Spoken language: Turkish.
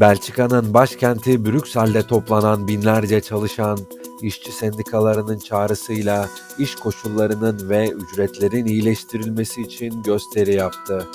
Belçika'nın başkenti Brüksel'de toplanan binlerce çalışan, işçi sendikalarının çağrısıyla iş koşullarının ve ücretlerin iyileştirilmesi için gösteri yaptı.